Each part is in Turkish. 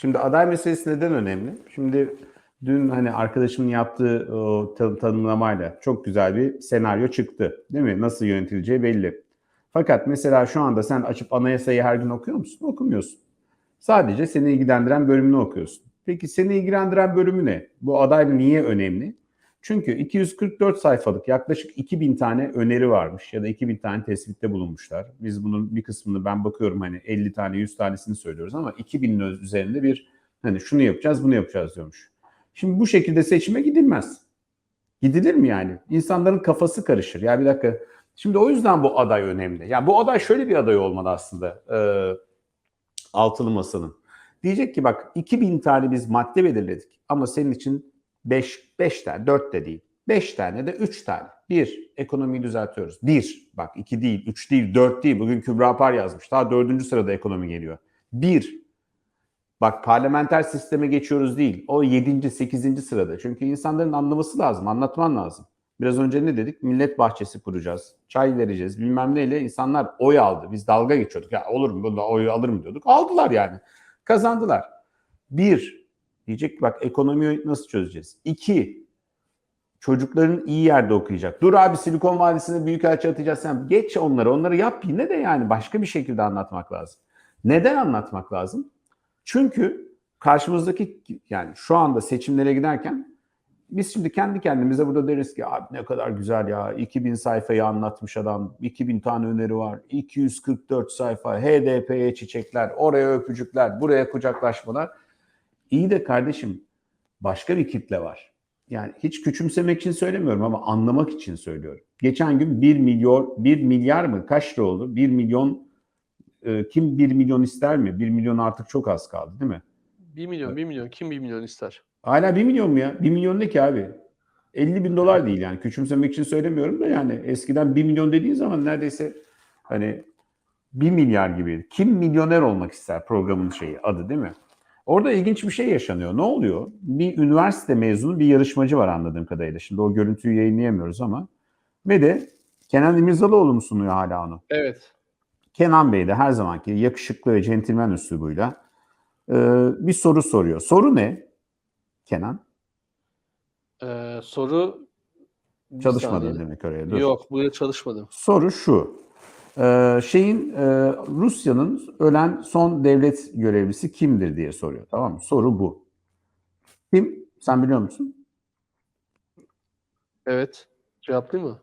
Şimdi aday meselesi neden önemli? Şimdi dün hani arkadaşımın yaptığı o tan- tanımlamayla çok güzel bir senaryo çıktı. Değil mi? Nasıl yönetileceği belli. Fakat mesela şu anda sen açıp anayasayı her gün okuyor musun? Okumuyorsun. Sadece seni ilgilendiren bölümünü okuyorsun. Peki seni ilgilendiren bölümü ne? Bu aday niye önemli? Çünkü 244 sayfalık yaklaşık 2000 tane öneri varmış ya da 2000 tane tespitte bulunmuşlar. Biz bunun bir kısmını ben bakıyorum hani 50 tane 100 tanesini söylüyoruz ama 2000'in öz- üzerinde bir hani şunu yapacağız bunu yapacağız diyormuş. Şimdi bu şekilde seçime gidilmez. Gidilir mi yani? İnsanların kafası karışır. Ya bir dakika. Şimdi o yüzden bu aday önemli. Ya bu aday şöyle bir aday olmalı aslında. Ee, altılı masanın. Diyecek ki bak 2000 tane biz madde belirledik ama senin için 5 5 tane 4 de değil. 5 tane de 3 tane. 1. Ekonomiyi düzeltiyoruz. 1. Bak 2 değil, 3 değil, 4 değil. Bugün Kübra Par yazmış. Daha 4. sırada ekonomi geliyor. 1. Bak parlamenter sisteme geçiyoruz değil. O 7. 8. sırada. Çünkü insanların anlaması lazım, anlatman lazım. Biraz önce ne dedik? Millet bahçesi kuracağız. Çay vereceğiz. Bilmem neyle insanlar oy aldı. Biz dalga geçiyorduk. Ya olur mu? Bunda oy alır mı diyorduk. Aldılar yani. Kazandılar. Bir, diyecek ki bak ekonomiyi nasıl çözeceğiz? İki, çocukların iyi yerde okuyacak. Dur abi Silikon Vadisi'ne büyükelçi atacağız sen. Geç onları. Onları yap yine de yani başka bir şekilde anlatmak lazım. Neden anlatmak lazım? Çünkü karşımızdaki yani şu anda seçimlere giderken biz şimdi kendi kendimize burada deriz ki abi ne kadar güzel ya 2000 sayfayı anlatmış adam 2000 tane öneri var 244 sayfa HDP'ye çiçekler oraya öpücükler buraya kucaklaşmalar iyi de kardeşim başka bir kitle var. Yani hiç küçümsemek için söylemiyorum ama anlamak için söylüyorum. Geçen gün 1 milyon 1 milyar mı kaç lira oldu? 1 milyon e, kim 1 milyon ister mi? 1 milyon artık çok az kaldı değil mi? 1 milyon, 1 milyon. Kim 1 milyon ister? Hala 1 milyon mu ya? 1 milyon ne ki abi? 50 bin dolar değil yani. Küçümsemek için söylemiyorum da yani eskiden 1 milyon dediğin zaman neredeyse hani 1 milyar gibi. Kim milyoner olmak ister programın şeyi adı değil mi? Orada ilginç bir şey yaşanıyor. Ne oluyor? Bir üniversite mezunu bir yarışmacı var anladığım kadarıyla. Şimdi o görüntüyü yayınlayamıyoruz ama. Ve de Kenan İmirzalıoğlu mu sunuyor hala onu? Evet. Kenan Bey de her zamanki yakışıklı ve centilmen üslubuyla e, bir soru soruyor. Soru ne Kenan? Ee, soru Çalışmadın demek oraya. Dur. Yok, buraya çalışmadım. Soru şu. Ee, şeyin e, Rusya'nın ölen son devlet görevlisi kimdir diye soruyor. Tamam mı? Soru bu. Kim? Sen biliyor musun? Evet. Cevaplayayım mı?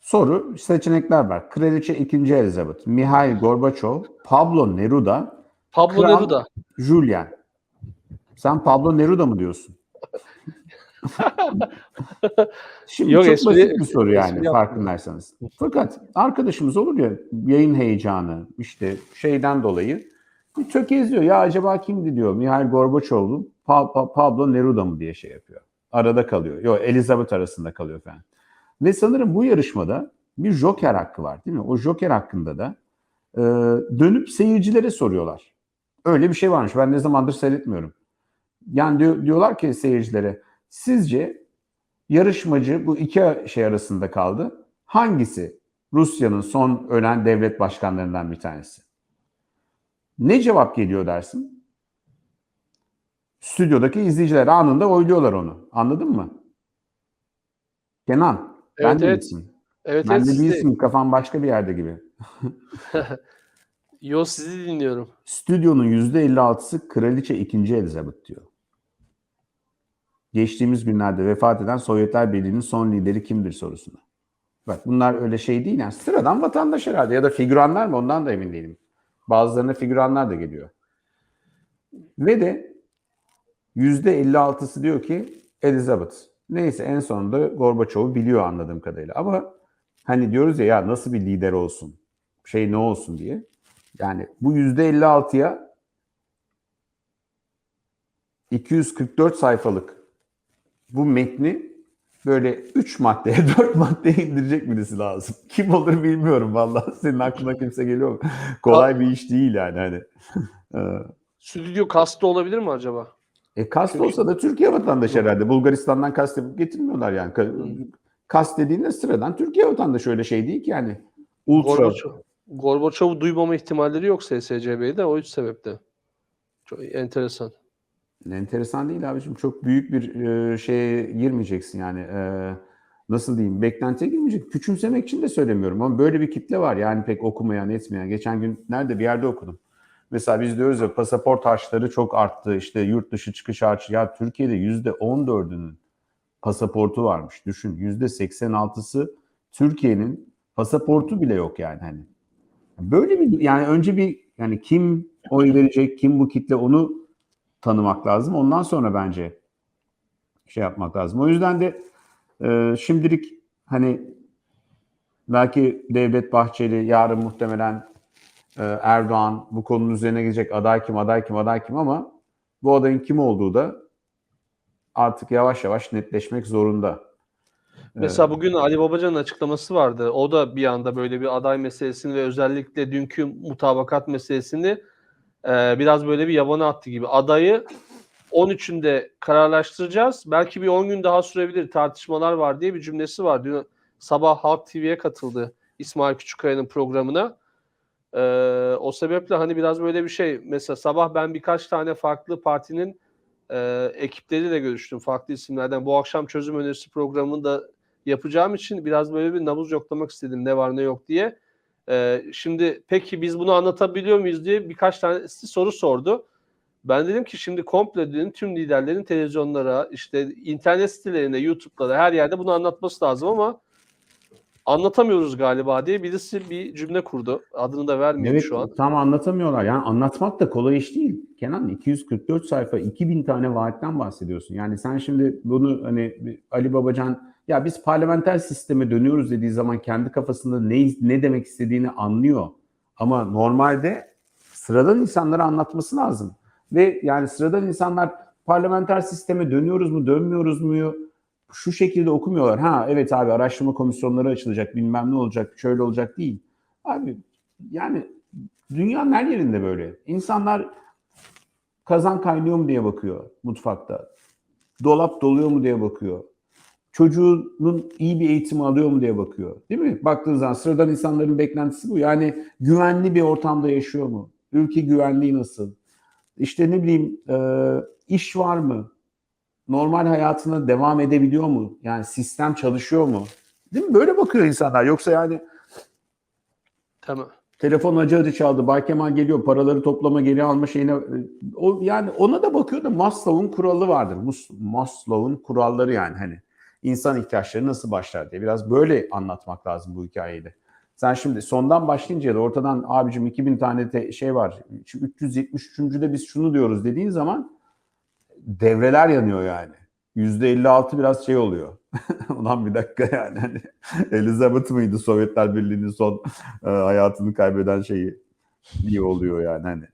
Soru seçenekler var. Kraliçe 2. Elizabeth, Mihail Gorbaçov, Pablo Neruda, Pablo Kral- Neruda. Julian. Sen Pablo Neruda mı diyorsun? Şimdi Yok, çok espri- basit bir soru yani farkındaysanız. Fakat arkadaşımız olur ya yayın heyecanı işte şeyden dolayı bir tökezliyor. Ya acaba kimdi diyor. Mihail Gorbaçov'lu Pa- Pa- Pablo Neruda mı diye şey yapıyor. Arada kalıyor. Yok Elizabeth arasında kalıyor falan. Ve sanırım bu yarışmada bir joker hakkı var değil mi? O joker hakkında da e, dönüp seyircilere soruyorlar. Öyle bir şey varmış. Ben ne zamandır seyretmiyorum. Yani diyor, diyorlar ki seyircilere sizce yarışmacı bu iki şey arasında kaldı. Hangisi Rusya'nın son ölen devlet başkanlarından bir tanesi? Ne cevap geliyor dersin? Stüdyodaki izleyiciler anında oyluyorlar onu. Anladın mı? Kenan, ben Evet, de evet. değilsin. Evet, Ben evet de değilsin. Kafan başka bir yerde gibi. Yo sizi dinliyorum. Stüdyonun %56'sı Kraliçe 2. Elizabeth diyor. Geçtiğimiz günlerde vefat eden Sovyetler Birliği'nin son lideri kimdir sorusuna. Bak bunlar öyle şey değil yani sıradan vatandaş herhalde ya da figüranlar mı ondan da emin değilim. Bazılarına figüranlar da geliyor. Ve de %56'sı diyor ki Elizabeth. Neyse en sonunda Gorbaçov'u biliyor anladığım kadarıyla. Ama hani diyoruz ya ya nasıl bir lider olsun, şey ne olsun diye. Yani bu %56'ya 244 sayfalık bu metni böyle 3 maddeye 4 maddeye indirecek birisi lazım. Kim olur bilmiyorum vallahi. Senin aklına kimse geliyor mu? Kolay bir iş değil yani hani. Ee, Stüdyo kastı olabilir mi acaba? E kast olsa da Türkiye vatandaşı herhalde. Bulgaristan'dan kast yapıp getirmiyorlar yani. Ka- Kast dediğinde sıradan Türkiye vatandaşı öyle şey değil ki yani. Ultra. Gorbaçov, Gorbaçov'u duymama ihtimalleri yok SSCB'de o üç sebepte. Çok enteresan. Enteresan değil abicim. Çok büyük bir e, şeye girmeyeceksin yani. E, nasıl diyeyim? Beklentiye girmeyecek. Küçümsemek için de söylemiyorum ama böyle bir kitle var. Yani pek okumayan, etmeyen. Geçen gün nerede bir yerde okudum. Mesela biz diyoruz ya pasaport harçları çok arttı. İşte yurt dışı çıkış harcı. Ya Türkiye'de yüzde 14'ünün pasaportu varmış. Düşün yüzde 86'sı Türkiye'nin pasaportu bile yok yani hani. Böyle bir yani önce bir yani kim oy verecek, kim bu kitle onu tanımak lazım. Ondan sonra bence şey yapmak lazım. O yüzden de e, şimdilik hani belki Devlet Bahçeli yarın muhtemelen e, Erdoğan bu konunun üzerine gidecek aday kim, aday kim, aday kim ama bu adayın kim olduğu da artık yavaş yavaş netleşmek zorunda. Mesela bugün Ali Babacan'ın açıklaması vardı. O da bir anda böyle bir aday meselesini ve özellikle dünkü mutabakat meselesini e, biraz böyle bir yabana attı gibi. Adayı 13'ünde kararlaştıracağız. Belki bir 10 gün daha sürebilir. Tartışmalar var diye bir cümlesi var. Dün sabah Halk TV'ye katıldı İsmail Küçükkaya'nın programına. E, o sebeple hani biraz böyle bir şey. Mesela sabah ben birkaç tane farklı partinin e, ekipleriyle görüştüm. Farklı isimlerden. Bu akşam çözüm önerisi programını da yapacağım için biraz böyle bir nabız yoklamak istedim ne var ne yok diye. Ee, şimdi peki biz bunu anlatabiliyor muyuz diye birkaç tane soru sordu. Ben dedim ki şimdi komple dedim, tüm liderlerin televizyonlara, işte internet sitelerine, YouTube'lara her yerde bunu anlatması lazım ama anlatamıyoruz galiba diye birisi bir cümle kurdu. Adını da vermiyorum Evet şu an. tam anlatamıyorlar. Yani anlatmak da kolay iş değil. Kenan 244 sayfa 2000 tane vaatten bahsediyorsun. Yani sen şimdi bunu hani Ali Babacan ya biz parlamenter sisteme dönüyoruz dediği zaman kendi kafasında ne ne demek istediğini anlıyor. Ama normalde sıradan insanlara anlatması lazım. Ve yani sıradan insanlar parlamenter sisteme dönüyoruz mu dönmüyoruz mu şu şekilde okumuyorlar. Ha evet abi araştırma komisyonları açılacak bilmem ne olacak şöyle olacak değil. Abi yani dünyanın her yerinde böyle. İnsanlar kazan kaynıyor mu diye bakıyor mutfakta. Dolap doluyor mu diye bakıyor. Çocuğunun iyi bir eğitimi alıyor mu diye bakıyor. Değil mi? Baktığın zaman sıradan insanların beklentisi bu. Yani güvenli bir ortamda yaşıyor mu? Ülke güvenliği nasıl? İşte ne bileyim e, iş var mı? Normal hayatına devam edebiliyor mu? Yani sistem çalışıyor mu? Değil mi? Böyle bakıyor insanlar. Yoksa yani Tamam. Telefon acı acı çaldı. Bay geliyor. Paraları toplama geri alma şeyine. O, yani ona da bakıyor da Maslow'un kuralı vardır. Maslow'un kuralları yani hani. insan ihtiyaçları nasıl başlar diye. Biraz böyle anlatmak lazım bu hikayeyi de. Sen şimdi sondan başlayınca da ortadan abicim 2000 tane te- şey var. Şu 373. biz şunu diyoruz dediğin zaman devreler yanıyor yani. %56 biraz şey oluyor. Ulan bir dakika yani. Hani Elizabeth mıydı Sovyetler Birliği'nin son e, hayatını kaybeden şeyi diye oluyor yani hani.